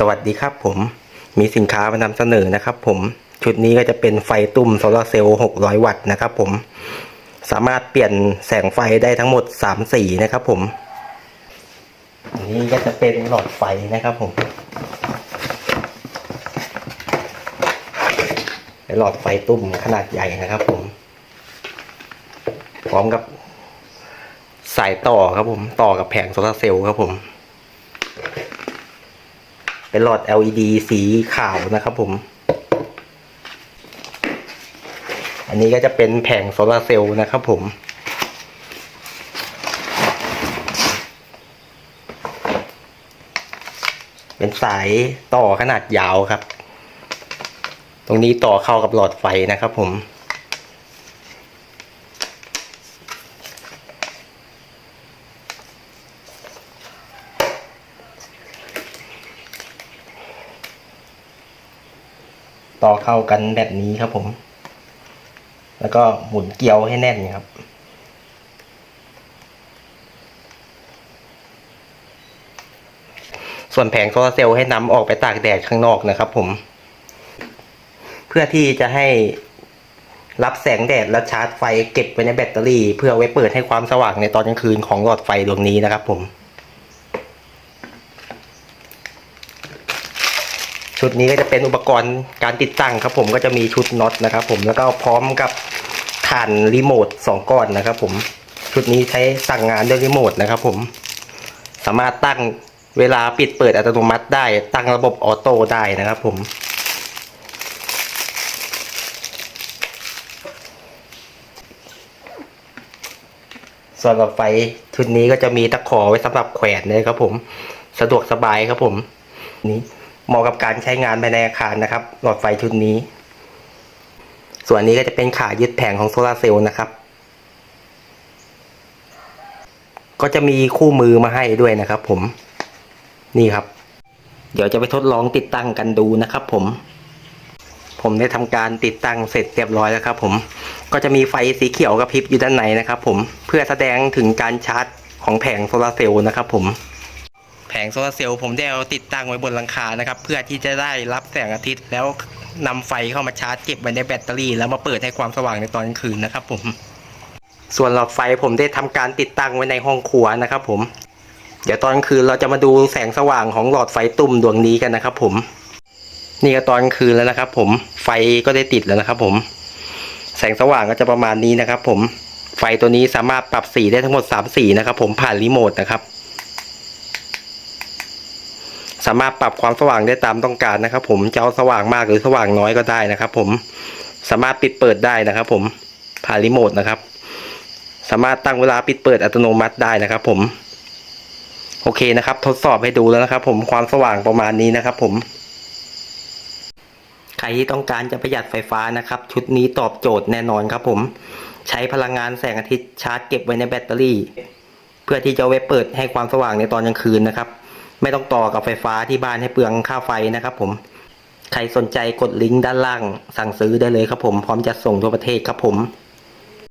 สวัสดีครับผมมีสินค้ามานำเสนอนะครับผมชุดนี้ก็จะเป็นไฟตุ่มโซลาเซลล์ 600 วัตต์นะครับผมสามารถเปลี่ยนแสงไฟได้ทั้งหมด 3 สีนะครับผม นี้ก็จะเป็นหลอดไฟนะครับผมหลอดไฟตุ่มขนาดใหญ่นะครับผม พร้อมกับสายต่อครับผม ต่อกับแผงโซลาเซลล์ครับผม เป็นหลอด LED สีขาวนะครับผม อันนี้ก็จะเป็นแผงโซลาร์เซลล์นะครับผม เป็นสายต่อขนาดยาวครับ ตรงนี้ต่อเข้ากับหลอดไฟนะครับผม อเข้ากันแบบนี้ครับผม แล้วก็หมุนเกลียวให้แน่นครับส่วนแผงโซลาเซลล์ให้นำออกไปตากแดดข้างนอกนะครับผม เพื่อที่จะให้รับแสงแดดและชาร์จไฟเก็บไว้ในแบตเตอรี่ เพื่อไว้เปิดให้ความสว่างในตอนกลางคืนของหลอดไฟดวงนี้นะครับผม ชุดนี้ก็จะเป็นอุปกรณ์การติดตั้งครับผมก็จะมีชุดน็อตนะครับผมแล้วก็พร้อมกับฐานรีโมทสองก้อนนะครับผมชุดนี้ใช้สั่งงานด้วยรีโมทนะครับผมสามารถตั้งเวลาปิดเปิดอัตโนมัติได้ ตั้งระบบออโต้ได้นะครับผมส่วนหลอดไฟชุดนี้ก็จะมีตะขอไว้สำหรับแขวนนะครับผม สะดวกสบายครับผม นี้ เหมาะกับการใช้งานภายในอาคารนะครับ หลอดไฟชุดนี้ ส่วนนี้ก็จะเป็นขายึดแผงของโซลาร์เซลล์นะครับ ก็จะมีคู่มือมาให้ด้วยนะครับ ผม นี่ครับ เดี๋ยวจะไปทดลองติดตั้งกันดูนะครับ ผม ผมได้ทำการติดตั้งเสร็จเรียบร้อยแล้วครับ ผม ก็จะมีไฟสีเขียวกระพริบอยู่ด้านในนะครับ ผม เพื่อแสดงถึงการชาร์จของแผงโซลาร์เซลล์นะครับ ผม งโซลาเซลล์ผมได้เอาติดตั้งไว้บนหลังคานะครับ เพื่อที่จะได้รับแสงอาทิตย์แล้วนำไฟเข้ามาชาร์จเก็บไว้ในแบตเตอรี่ แล้วมาเปิดให้ความสว่างในตอนกลางคืนนะครับผม ส่วนหลอดไฟผมได้ทำการติดตั้งไว้ในห้องครัวนะครับ ผม เดี๋ยวตอนกลางคืนเราจะมาดูแสงสว่างของหลอดไฟตุ่มดวงนี้กันนะครับ ผม นี่ก็ตอนกลางคืนแล้วนะครับ ผม ไฟก็ได้ติดแล้วนะครับ ผม แสงสว่างก็จะประมาณนี้นะครับ ผม ไฟตัวนี้สามารถปรับสีได้ทั้งหมด3สีนะครับ ผมผ่านรีโมทนะครับ สามารถปรับความสว่างได้ตามต้องการนะครับ ผมจะเอาสว่างมากหรือสว่างน้อยก็ได้นะครับ ผมสามารถปิดเปิดได้นะครับ ผมผ่านรีโมทนะครับ สามารถตั้งเวลาปิดเปิดอัตโนมัติได้นะครับ ผม โอเคนะครับ ทดสอบให้ดูแล้วนะครับ ผมความสว่างประมาณนี้นะครับ ผมใครที่ต้องการจะประหยัดไฟฟ้านะครับ ชุดนี้ตอบโจทย์แน่นอนครับ ผม ใช้พลังงานแสงอาทิตย์ชาร์จเก็บไว้ในแบตเตอรี่ เพื่อที่จะเอาไว้เปิดให้ความสว่างในตอนกลางคืนนะครับ ไม่ต้องต่อกับไฟฟ้าที่บ้านให้เปลืองค่าไฟนะครับผม ใครสนใจกดลิงก์ด้านล่างสั่งซื้อได้เลยครับผม พร้อมจะส่งทั่วประเทศครับผม